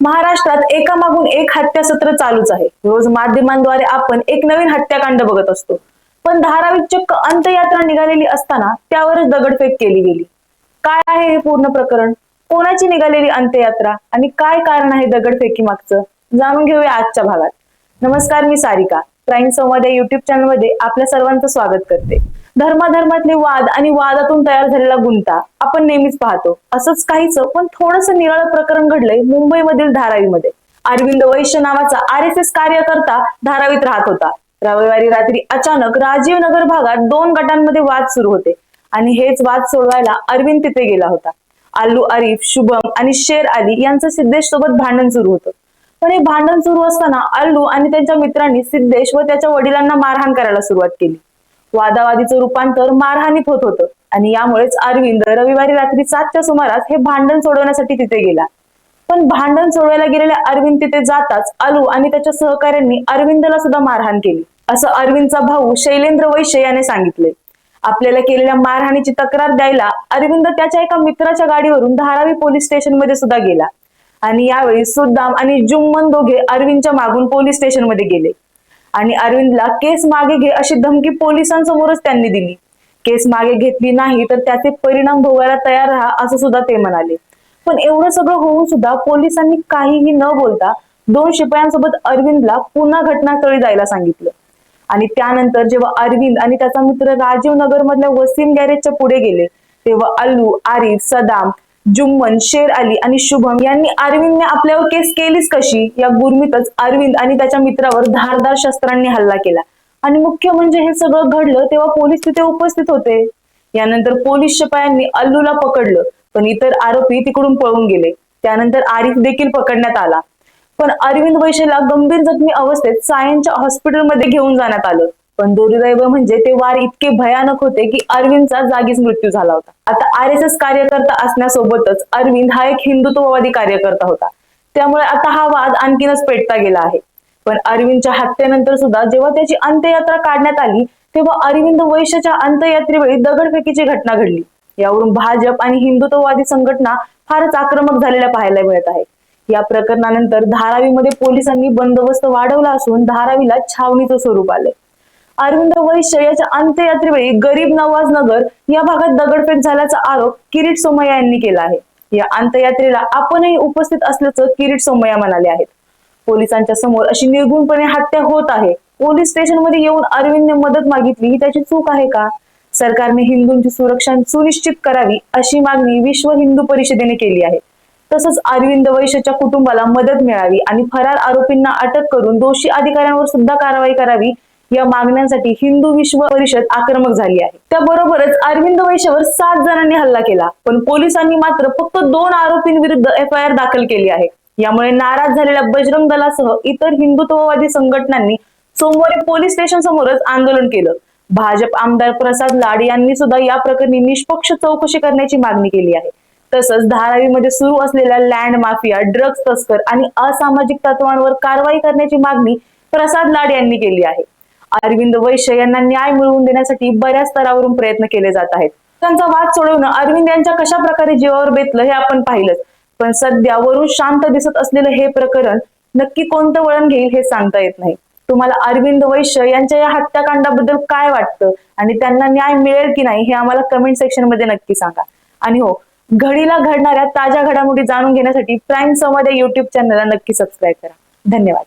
महाराष्ट्रात एकामागून एक हत्या सत्र चालूच आहे. रोज माध्यमांद्वारे आपण एक नवीन हत्याकांड बघत असतो. पण धारावीत चक्क अंत्ययात्रा निघालेली असताना त्यावरच दगडफेक केली गेली. काय आहे हे पूर्ण प्रकरण? कोणाची निघालेली अंत्ययात्रा? आणि काय कारण आहे दगडफेकी मागचं? जाणून घेऊया आजच्या भागात. नमस्कार मी सारिका. प्राईम संवाद या युट्यूब चॅनलमध्ये आपल्या सर्वांचं स्वागत करते. धर्माधर्मातले वाद आणि वादातून तयार झालेला गुंता आपण नेहमीच पाहतो. असंच काहीच पण थोडस निराळं प्रकरण घडलंय मुंबईमधील धारावीमध्ये. अरविंद वैश्य नावाचा आर एस एस कार्यकर्ता धारावीत राहत होता. रविवारी रात्री अचानक राजीव नगर भागात दोन गटांमध्ये वाद सुरू होते आणि हेच वाद सोडवायला अरविंद तिथे गेला होता. आल्लू अरिफ शुभम आणि शेर अली यांचं सिद्धेश सोबत भांडण सुरू होतं. पण हे भांडण सुरू असताना अल्लू आणि त्यांच्या मित्रांनी सिद्धेश व त्याच्या वडिलांना मारहाण करायला सुरुवात केली. वादावादीचं रूपांतर मारहाणीत होत होतं. आणि यामुळेच अरविंद रविवारी रात्री सातच्या सुमारास हे भांडण सोडवण्यासाठी तिथे गेला. पण भांडण सोडवायला गेलेल्या अरविंद तिथे जाताच अलू आणि त्याच्या सहकाऱ्यांनी अरविंदला सुद्धा मारहाण केली असं अरविंदचा भाऊ शैलेंद्र वैश्य याने सांगितले. आपल्याला केलेल्या मारहाणीची तक्रार द्यायला अरविंद त्याच्या एका मित्राच्या गाडीवरून धारावी पोलीस स्टेशनमध्ये सुद्धा गेला. आणि यावेळी सुद्दाम आणि जुम्मन दोघे अरविंदच्या मागून पोलीस स्टेशनमध्ये गेले. आणि अरविंदला केस मागे घे अशी धमकी पोलिसांसमोरच त्यांनी दिली. केस मागे घेतली नाही तर त्याचे परिणाम भोगायला तयार राहा असं सुद्धा ते म्हणाले. पण एवढं सगळं होऊन सुद्धा पोलिसांनी काहीही न बोलता दोन शिपायांसोबत अरविंदला पुन्हा घटनास्थळी जायला सांगितलं. आणि त्यानंतर जेव्हा अरविंद आणि त्याचा मित्र राजीव नगर मधल्या वसीम गॅरेजच्या पुढे गेले तेव्हा अल्लू आरिफ सदाम जुम्मन शेर अली आणि शुभम यांनी अरविंदने आपल्यावर केस केलीच कशी? या गुरमीतच अरविंद आणि त्याच्या मित्रावर धारदार शस्त्रांनी हल्ला केला. आणि मुख्य म्हणजे हे सगळं घडलं तेव्हा पोलीस तिथे उपस्थित होते. यानंतर पोलीस शिपायांनी अल्लूला पकडलं पण इतर आरोपी तिकडून पळून गेले. त्यानंतर आरिफ देखील पकडण्यात आला. पण अरविंद वैशेला गंभीर जखमी अवस्थेत सायनच्या हॉस्पिटलमध्ये घेऊन जाण्यात आलं. पण दुर्दैव म्हणजे ते वार इतके भयानक होते की अरविंदचा जागीच मृत्यू झाला होता. आता आर एस एस कार्यकर्ता असण्यासोबतच अरविंद हा एक हिंदुत्ववादी कार्यकर्ता होता. त्यामुळे आता हा वाद आणखीनच पेटता गेला आहे. पण अरविंदच्या हत्येनंतर सुद्धा जेव्हा त्याची अंत्ययात्रा काढण्यात आली तेव्हा अरविंद वैश्यच्या अंत्ययात्रेवेळी दगडफेकीची घटना घडली. यावरून भाजप आणि हिंदुत्ववादी संघटना फारच आक्रमक झालेल्या पाहायला मिळत आहे या प्रकरणानंतर धारावीमध्ये पोलिसांनी बंदोबस्त वाढवला असून धारावीला छावणीचं स्वरूप आलंय. अरविंद वैश्य याच्या अंत्ययात्रेवेळी गरीब नवाज नगर या भागात दगडफेक झाल्याचा आरोप किरीट सोमय्या यांनी केला आहे. या अंत्ययात्रेला आपणही उपस्थित असल्याचं किरीट सोमय्या म्हणाले आहेत. पोलिसांच्या समोर अशी निर्गुणपणे हत्या होत आहे. पोलीस स्टेशनमध्ये येऊन अरविंदने मदत मागितली ही त्याची चूक आहे का? सरकारने हिंदूंची सुरक्षा सुनिश्चित करावी अशी मागणी विश्व हिंदू परिषदेने केली आहे. तसंच अरविंद वैश्यच्या कुटुंबाला मदत मिळावी आणि फरार आरोपींना अटक करून दोषी अधिकाऱ्यांवर सुद्धा कारवाई करावी या मागण्यांसाठी हिंदू विश्व परिषद आक्रमक झाली आहे. त्याबरोबरच अरविंद वैश्यावर सात जणांनी हल्ला केला पण पोलिसांनी मात्र फक्त दोन आरोपींविरुद्ध एफ आय आर दाखल केली आहे. यामुळे नाराज झालेल्या बजरंग दलासह इतर हिंदुत्ववादी संघटनांनी सोमवारी पोलीस स्टेशन समोरच आंदोलन केलं. भाजप आमदार प्रसाद लाड यांनी सुद्धा या प्रकरणी निष्पक्ष चौकशी करण्याची मागणी केली आहे. तसंच धारावीमध्ये सुरू असलेल्या लँड माफिया ड्रग्ज तस्कर आणि असामाजिक तत्वांवर कारवाई करण्याची मागणी प्रसाद लाड यांनी केली आहे. अरविंद वैश्य यांना न्याय मिळवून देण्यासाठी बऱ्याच स्तरावरून प्रयत्न केले जात आहेत. त्यांचा वाद सोडवणं अरविंद यांच्या कशा प्रकारे जीवावर बेतलं हे आपण पाहिलंच. पण सध्या वरून शांत दिसत असलेलं हे प्रकरण नक्की कोणतं वळण घेईल हे सांगता येत नाही. तुम्हाला अरविंद वैश्य यांच्या या हत्याकांडाबद्दल काय वाटतं आणि त्यांना न्याय मिळेल की नाही हे आम्हाला कमेंट सेक्शनमध्ये नक्की सांगा. आणि हो घडीला घडणाऱ्या ताज्या घडामोडी जाणून घेण्यासाठी प्राईम संवाद या युट्यूब चॅनलला नक्की सबस्क्राईब करा. धन्यवाद.